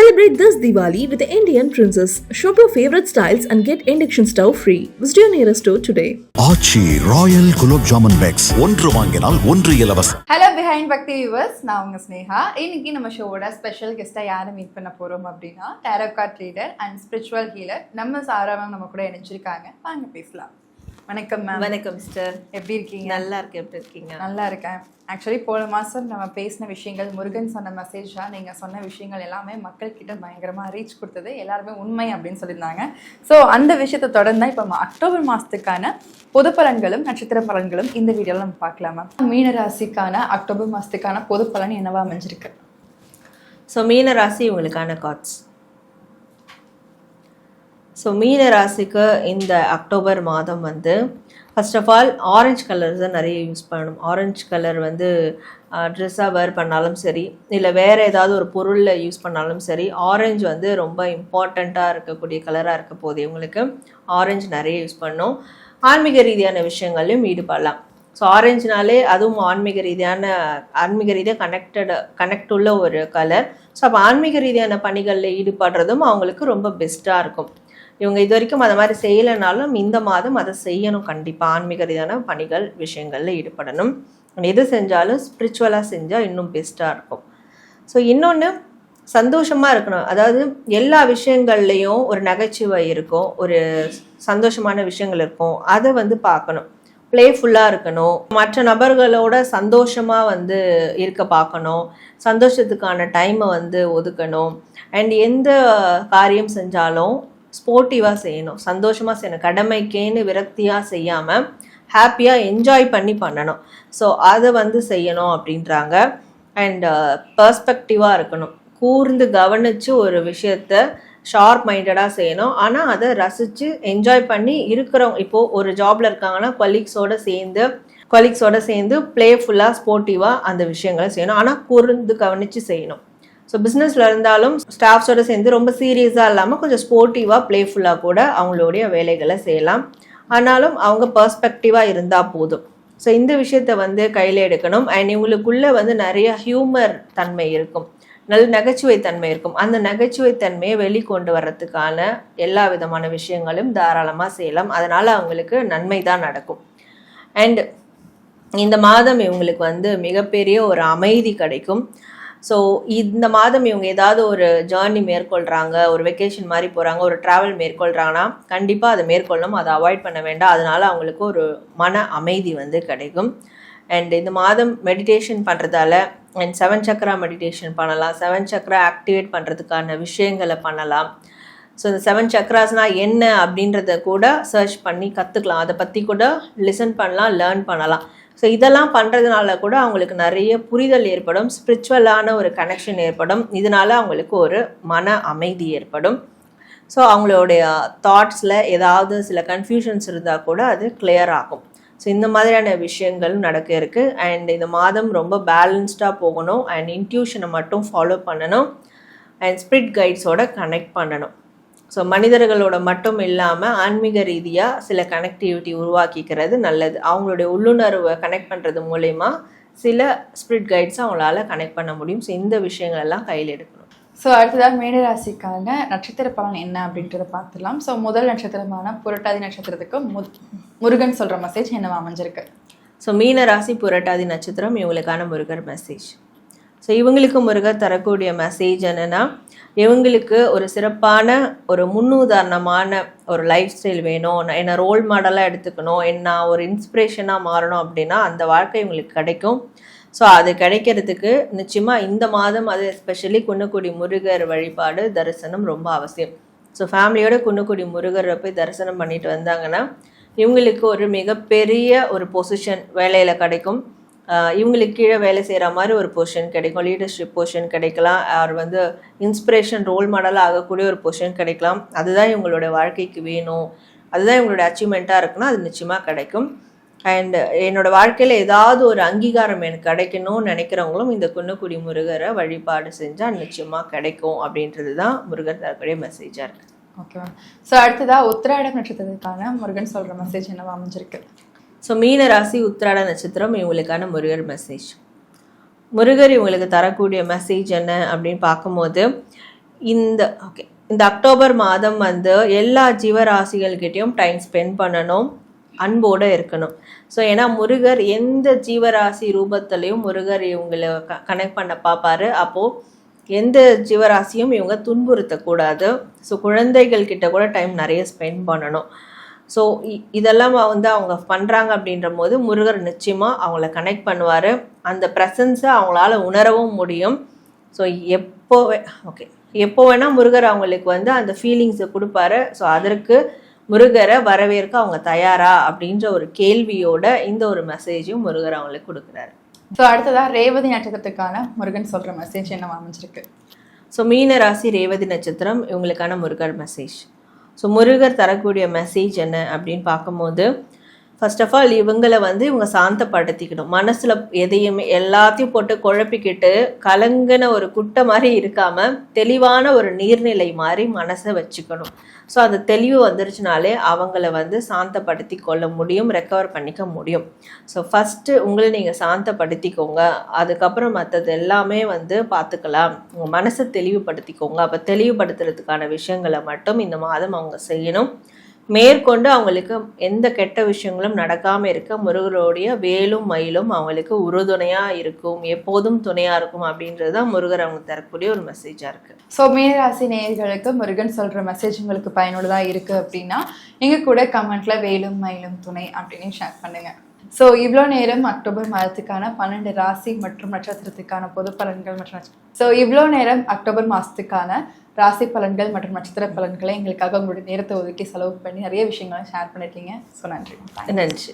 Celebrate this Diwali with the Indian Princess. Shop your favorite styles and get induction stove free. Visit your nearest store today. Aachi royal gulab jamun packs. ஒன்று வாங்கினால் ஒன்று இலவசம். Hello behind பக்தி viewers நான் உங்க ஸ்னேகா. இன்னைக்கு நம்ம ஷோவோட ஸ்பெஷல் கெஸ்ட்டாக யாரை மீட் பண்ண போறோம் அப்படின்னா tarot card reader and spiritual healer நம்ம சாரா மேம் நம்ம கூட இணைஞ்சிருக்காங்க. வாங்க பேசலாம். வணக்கம் மேம் வணக்கம் சிஸ்டர் எப்படி இருக்கீங்க? நல்லா இருக்கு எப்படி இருக்கீங்க? நல்லா இருக்கேன். ஆக்சுவலி போன மாதம் நம்ம பேசின விஷயங்கள் முருகன் சொன்ன மெசேஜாக நீங்கள் சொன்ன விஷயங்கள் எல்லாமே மக்கள்கிட்ட பயங்கரமாக ரீச் கொடுத்தது. எல்லாருமே உண்மை அப்படின்னு சொல்லியிருந்தாங்க. ஸோ அந்த விஷயத்தை தொடர்ந்து இப்போ அக்டோபர் மாதத்துக்கான பொது பலன்களும் நட்சத்திர பலன்களும் இந்த வீடியோவில் நம்ம பார்க்கலாம் மேம் மீன ராசிக்கான அக்டோபர் மாதத்துக்கான பொது பலன் என்னவா அமைஞ்சிருக்கு? ஸோ மீன ராசி உங்களுக்கான காட்ஸ் ஸோ மீன ராசிக்கு இந்த அக்டோபர் மாதம் வந்து first of all orange colours தான் நிறைய யூஸ் பண்ணணும். ஆரஞ்சு கலர் வந்து ட்ரெஸ்ஸாக வேர் பண்ணாலும் சரி இல்லை வேறு ஏதாவது ஒரு பொருளில் யூஸ் பண்ணாலும் சரி ஆரஞ்சு வந்து ரொம்ப இம்பார்ட்டண்ட்டாக இருக்கக்கூடிய கலராக இருக்க போதே உங்களுக்கு ஆரஞ்சு நிறைய யூஸ் பண்ணணும் ஆன்மீக ரீதியான விஷயங்களையும் ஈடுபடலாம். ஸோ ஆரஞ்சுனாலே அதுவும் ஆன்மீக ரீதியான ஆன்மீக ரீதியாக கனெக்டட் கனெக்ட் உள்ள ஒரு கலர் ஸோ அப்போ ஆன்மீக ரீதியான பணிகளில் ஈடுபடுறதும் அவங்களுக்கு ரொம்ப பெஸ்ட்டாக இருக்கும். இவங்க இது வரைக்கும் அதை மாதிரி செய்யலைனாலும் இந்த மாதம் அதை செய்யணும். கண்டிப்பாக ஆன்மீக ரீதியான பணிகள் விஷயங்களில் ஈடுபடணும். எது செஞ்சாலும் ஸ்பிரிச்சுவலாக செஞ்சால் இன்னும் பெஸ்ட்டாக இருக்கும். ஸோ இன்னொன்று சந்தோஷமாக இருக்கணும். அதாவது எல்லா விஷயங்கள்லேயும் ஒரு நகைச்சுவை இருக்கும் ஒரு சந்தோஷமான விஷயங்கள் இருக்கும். அதை வந்து பார்க்கணும். பிளேஃபுல்லாக இருக்கணும். மற்ற நபர்களோட சந்தோஷமாக வந்து இருக்க பார்க்கணும். சந்தோஷத்துக்கான டைமை வந்து ஒதுக்கணும். அண்ட் எந்த காரியம் செஞ்சாலும் ஸ்போர்ட்டிவாக செய்யணும். சந்தோஷமாக செய்யணும். கடமைக்கேன்னு விரக்தியாக செய்யாமல் ஹாப்பியாக என்ஜாய் பண்ணி பண்ணணும். ஸோ அதை வந்து செய்யணும் அப்படின்றாங்க. அண்ட் பர்ஸ்பெக்டிவாக uh, இருக்கணும். கூர்ந்து கவனித்து ஒரு விஷயத்த ஷார்ப் மைண்டடாக செய்யணும். ஆனால் அதை ரசித்து என்ஜாய் பண்ணி இருக்கிறவங்க இப்போது ஒரு ஜாபில் இருக்காங்கன்னா கொலீக்ஸோடு சேர்ந்து கொலீக்ஸோடு சேர்ந்து ப்ளேஃபுல்லாக ஸ்போர்ட்டிவாக அந்த விஷயங்களை செய்யணும். ஆனால் கூர்ந்து கவனித்து செய்யணும். ஸோ பிஸ்னஸில் இருந்தாலும் ஸ்டாஃப்ஸோட சேர்ந்து ரொம்ப சீரியஸாக இல்லாமல் கொஞ்சம் ஸ்போர்ட்டிவாக ப்ளேஃபுல்லாக கூட அவங்களுடைய வேலைகளை செய்யலாம். ஆனாலும் அவங்க பர்ஸ்பெக்டிவாக இருந்தால் போதும். ஸோ இந்த விஷயத்த வந்து கையில் எடுக்கணும். அண்ட் இவங்களுக்குள்ளே வந்து நிறைய ஹியூமர் தன்மை இருக்கும். நல்ல நகைச்சுவை தன்மை இருக்கும். அந்த நகைச்சுவை தன்மையை வெளிக்கொண்டு வர்றதுக்கான எல்லா விதமான விஷயங்களும் தாராளமாக செய்யலாம். அதனால் அவங்களுக்கு நன்மை தான் நடக்கும். அண்ட் இந்த மாதம் இவங்களுக்கு வந்து மிகப்பெரிய ஒரு அமைதி கிடைக்கும். ஸோ இந்த மாதம் இவங்க ஏதாவது ஒரு ஜேர்னி மேற்கொள்கிறாங்க ஒரு வெக்கேஷன் மாதிரி போகிறாங்க ஒரு ட்ராவல் மேற்கொள்கிறாங்கன்னா கண்டிப்பாக அதை மேற்கொள்ளணும். அதை அவாய்ட் பண்ண வேண்டாம். அதனால் அவங்களுக்கு ஒரு மன அமைதி வந்து கிடைக்கும். அண்ட் இந்த மாதம் மெடிடேஷன் பண்ணுறதால அண்ட் செவன் சக்கரா மெடிடேஷன் பண்ணலாம். செவன் சக்கரா ஆக்டிவேட் பண்ணுறதுக்கான விஷயங்களை பண்ணலாம். ஸோ இந்த செவன் சக்ராஸ்னால் என்ன அப்படின்றத கூட சர்ச் பண்ணி கற்றுக்கலாம் அதை பற்றி கூட லிசன் பண்ணலாம் லேர்ன் பண்ணலாம். ஸோ இதெல்லாம் பண்ணுறதுனால கூட அவங்களுக்கு நிறைய புரிதல் ஏற்படும் ஸ்பிரிச்சுவலான ஒரு கனெக்ஷன் ஏற்படும். இதனால அவங்களுக்கு ஒரு மன அமைதி ஏற்படும். ஸோ அவங்களுடைய தாட்ஸில் ஏதாவது சில கன்ஃபியூஷன்ஸ் இருந்தால் கூட அது கிளியர் ஆகும். ஸோ இந்த மாதிரியான விஷயங்கள் நடக்க இருக்குது அண்ட் இந்த மாதம் ரொம்ப பேலன்ஸ்டாக போகணும். அண்ட் இன்ட்யூஷனை மட்டும் ஃபாலோ பண்ணணும். அண்ட் ஸ்பிரிட் கைட்ஸோட கனெக்ட் பண்ணணும். ஸோ மனிதர்களோட மட்டும் இல்லாமல் ஆன்மீக ரீதியாக சில கனெக்டிவிட்டி உருவாக்கிக்கிறது நல்லது. அவங்களுடைய உள்ளுணர்வை கனெக்ட் பண்ணுறது மூலயமா சில ஸ்பிரிட் கைட்ஸை அவங்களால கனெக்ட் பண்ண முடியும். ஸோ இந்த விஷயங்கள் எல்லாம் கையில் எடுக்கணும். ஸோ அடுத்ததாக மேடராசிக்கான நட்சத்திர பலன் என்ன அப்படின்றத பார்த்துலாம் ஸோ முதல் நட்சத்திரமான புரட்டாதி நட்சத்திரத்துக்கு மு முருகன் சொல்கிற மெசேஜ் என்னவா அமைஞ்சிருக்கு? ஸோ மீன ராசி புரட்டாதி நட்சத்திரம் இவங்களுக்கான முருகர் மெசேஜ் ஸோ இவங்களுக்கு முருகர் தரக்கூடிய மெசேஜ் என்னென்னா இவங்களுக்கு ஒரு சிறப்பான ஒரு முன்னுதாரணமான ஒரு லைஃப் ஸ்டைல் வேணும். நான் என்னை ரோல் மாடலாக எடுத்துக்கணும்? என்ன ஒரு இன்ஸ்பிரேஷனாக மாறணும் அப்படின்னா அந்த வாழ்க்கை இவங்களுக்கு கிடைக்கும். ஸோ அது கிடைக்கிறதுக்கு நிச்சயமாக இந்த மாதம் அது எஸ்பெஷலி குன்னக்குடி முருகர் வழிபாடு தரிசனம் ரொம்ப அவசியம். ஸோ ஃபேமிலியோட குன்னக்குடி முருகரை போய் தரிசனம் பண்ணிட்டு வந்தாங்கன்னா இவங்களுக்கு ஒரு மிகப்பெரிய ஒரு பொசிஷன் வேலையில் கிடைக்கும். இவங்களுக்கு கீழே வேலை செய்கிற மாதிரி ஒரு பொசிஷன் கிடைக்கும். லீடர்ஷிப் பொசிஷன் கிடைக்கலாம். அவர் வந்து இன்ஸ்பிரேஷன் ரோல் மாடலாக ஆகக்கூடிய ஒரு பொசிஷன் கிடைக்கலாம். அதுதான் இவங்களோட வாழ்க்கைக்கு வேணும். அதுதான் இவங்களோட அச்சீவ்மெண்ட்டாக இருக்குன்னா அது நிச்சயமாக கிடைக்கும். அண்ட் என்னோட வாழ்க்கையில் ஏதாவது ஒரு அங்கீகாரம் எனக்கு கிடைக்கணும்னு நினைக்கிறவங்களும் இந்த குன்னக்குடி முருகரை வழிபாடு செஞ்சால் நிச்சயமாக கிடைக்கும் அப்படின்றது தான் முருகர் தரக்கூடிய மெசேஜாக இருக்குது ஓகே மேம் ஸோ அடுத்ததாக உத்திராடம் நட்சத்திரத்துக்கான முருகன் சொல்கிற மெசேஜ் என்னவா அமைஞ்சிருக்கு? ஸோ மீன ராசி உத்திராட நட்சத்திரம் இவங்களுக்கான முருகர் மெசேஜ் முருகர் இவங்களுக்கு தரக்கூடிய மெசேஜ் என்ன அப்படின்னு பார்க்கும்போது இந்த ஓகே இந்த அக்டோபர் மாதம் வந்து எல்லா ஜீவராசிகள்கிட்டையும் டைம் ஸ்பெண்ட் பண்ணணும் அன்போடு இருக்கணும். ஸோ ஏன்னா முருகர் எந்த ஜீவராசி ரூபத்திலையும் முருகர் இவங்களை க கனெக்ட் பண்ண பார்ப்பாரு. அப்போது எந்த ஜீவராசியும் இவங்க துன்புறுத்தக்கூடாது. ஸோ குழந்தைகள் கிட்ட கூட டைம் நிறைய ஸ்பெண்ட் பண்ணணும். ஸோ இதெல்லாம் வந்து அவங்க பண்ணுறாங்க அப்படின்ற போது முருகர் நிச்சயமாக அவங்கள கனெக்ட் பண்ணுவார். அந்த ப்ரெசன்ஸை அவங்களால உணரவும் முடியும். ஸோ எப்போ ஓகே எப்போ வேணால் முருகர் அவங்களுக்கு வந்து அந்த ஃபீலிங்ஸை கொடுப்பாரு. ஸோ அதற்கு முருகரை வரவேற்க அவங்க தயாரா அப்படின்ற ஒரு கேள்வியோட இந்த ஒரு மெசேஜையும் முருகர் அவங்களுக்கு கொடுக்குறாரு. ஸோ அடுத்ததா ரேவதி நட்சத்திரத்துக்கான முருகன் சொல்ற மெசேஜ் என்ன அமைஞ்சிருக்கு? ஸோ மீன ராசி ரேவதி நட்சத்திரம் இவங்களுக்கான முருகர் மெசேஜ் ஸோ முருகர் தரக்கூடிய மெசேஜ் என்ன அப்படின்னு பார்க்கும்போது ஃபர்ஸ்ட் ஆஃப் ஆல் இவங்களை வந்து இவங்க சாந்தப்படுத்திக்கணும். மனசில் எதையுமே எல்லாத்தையும் போட்டு குழப்பிக்கிட்டு கலங்கின ஒரு குட்டை மாதிரி இருக்காமல் தெளிவான ஒரு நீர்நிலை மாதிரி மனசை வச்சுக்கணும். ஸோ அந்த தெளிவு வந்துருச்சுனாலே அவங்கள வந்து சாந்தப்படுத்தி கொள்ள முடியும் ரெக்கவர் பண்ணிக்க முடியும். ஸோ ஃபஸ்ட்டு உங்களை நீங்கள் சாந்தப்படுத்திக்கோங்க. அதுக்கப்புறம் மற்றது எல்லாமே வந்து பார்த்துக்கலாம் உங்கள் மனசை தெளிவுபடுத்திக்கோங்க. அப்போ தெளிவுபடுத்துறதுக்கான விஷயங்களை மட்டும் இந்த மாதம் அவங்க செய்யணும். மேற்கொண்டு அவங்களுக்கு எந்த கெட்ட விஷயங்களும் நடக்காமல் இருக்க முருகருடைய வேலும் மயிலும் அவங்களுக்கு உறுதுணையாக இருக்கும் எப்போதும் துணையாக இருக்கும் அப்படின்றது தான் முருகர் அவங்க தரக்கூடிய ஒரு மெசேஜாக இருக்குது ஸோ மீனராசி நேயர்களுக்கு முருகன் சொல்கிற மெசேஜ் உங்களுக்கு பயனுள்ளதாக இருக்கு அப்படின்னா எங்கள் கூட கமெண்ட்டில் வேலும் மயிலும் துணை அப்படின்னு ஷேர் பண்ணுங்கள் ஸோ இவ்வளோ நேரம் அக்டோபர் மாதத்துக்கான பன்னெண்டு ராசி மற்றும் நட்சத்திரத்துக்கான பொது பலன்கள் மற்றும் ஸோ இவ்வளோ நேரம் அக்டோபர் மாதத்துக்கான ராசி பலன்கள் மற்றும் நட்சத்திர பலன்களை எங்களுக்காக உங்களுடைய நேரத்தை ஒதுக்கி செலவு பண்ணி நிறைய விஷயங்களை ஷேர் பண்ணிருக்கீங்க. ஸோ நன்றி. நன்றி.